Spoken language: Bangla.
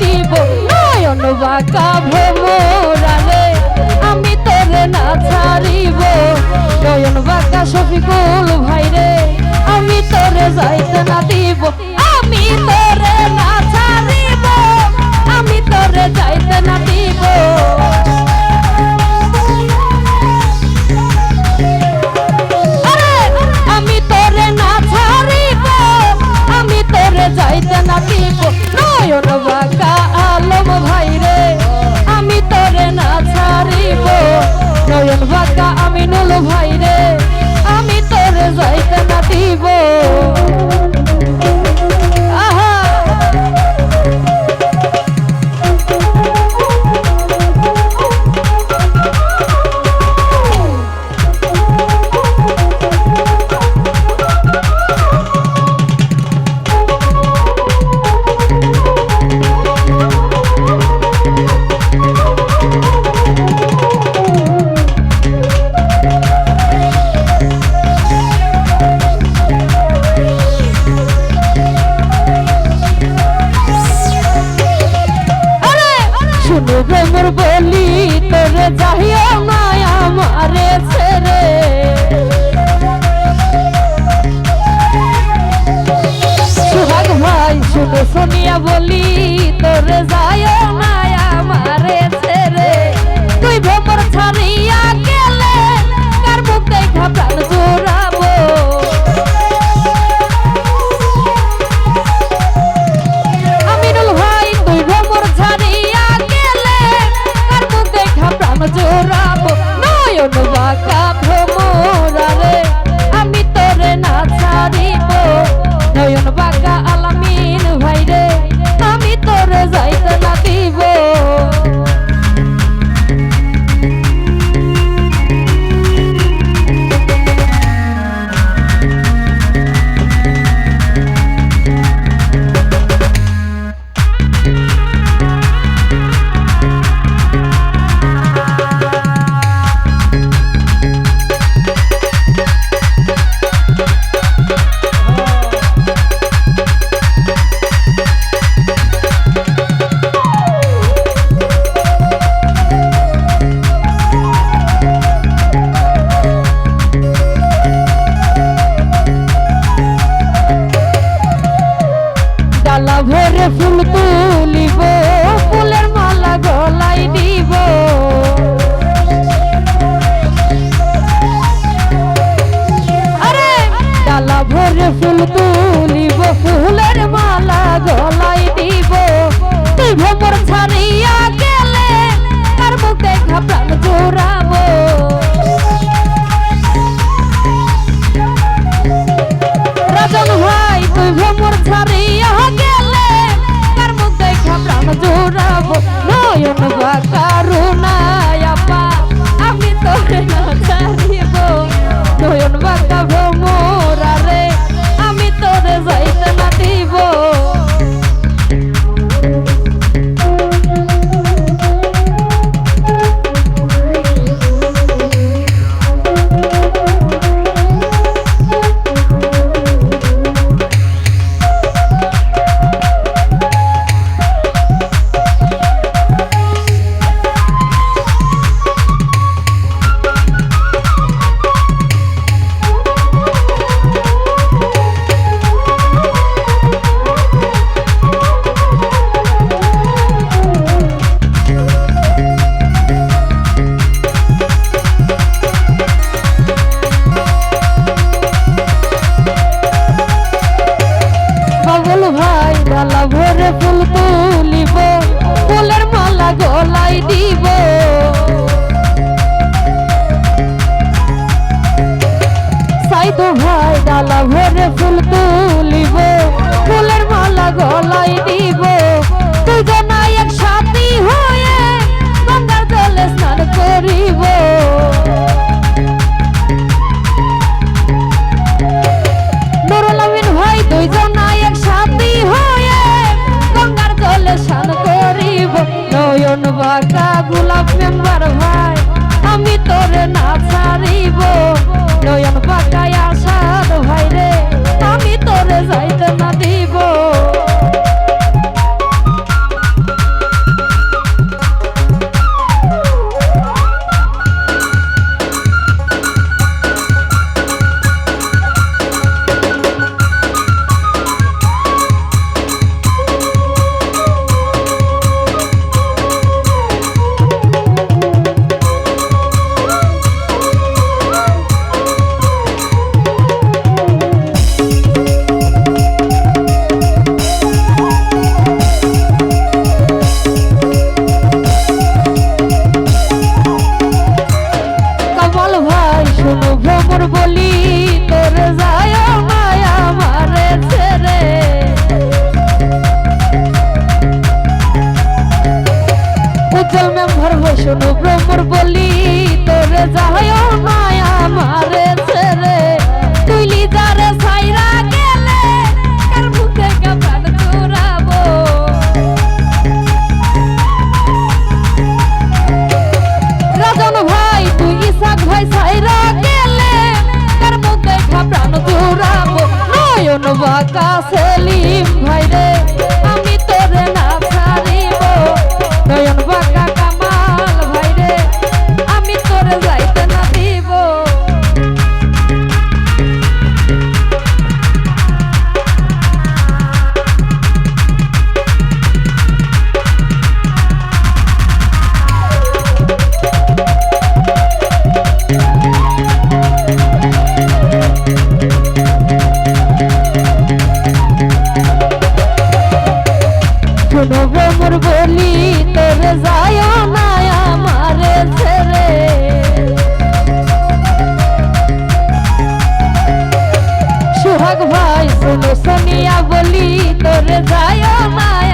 দিব। নয়ন বাঁকা ভ্রমরালে আমি তোরে না ছাড়িব। নয়ন বাঁকা শফিকুল ভাইরে, আমি তোরে যাইতে না দিব। আমি তোর শুনো গো মোর বলি, তোরে যাহিও না আমারে ছেড়ে। সুহাগ ভাই শুনো সোনিয়া বলি, তোরে যাইও তো ভাই ডালা ভরে ফুল তুলিব ফুলের মালা গলায় দিব। বলি সোহাগ ভাই শোনো সোনিয়া বলি তোর যায় না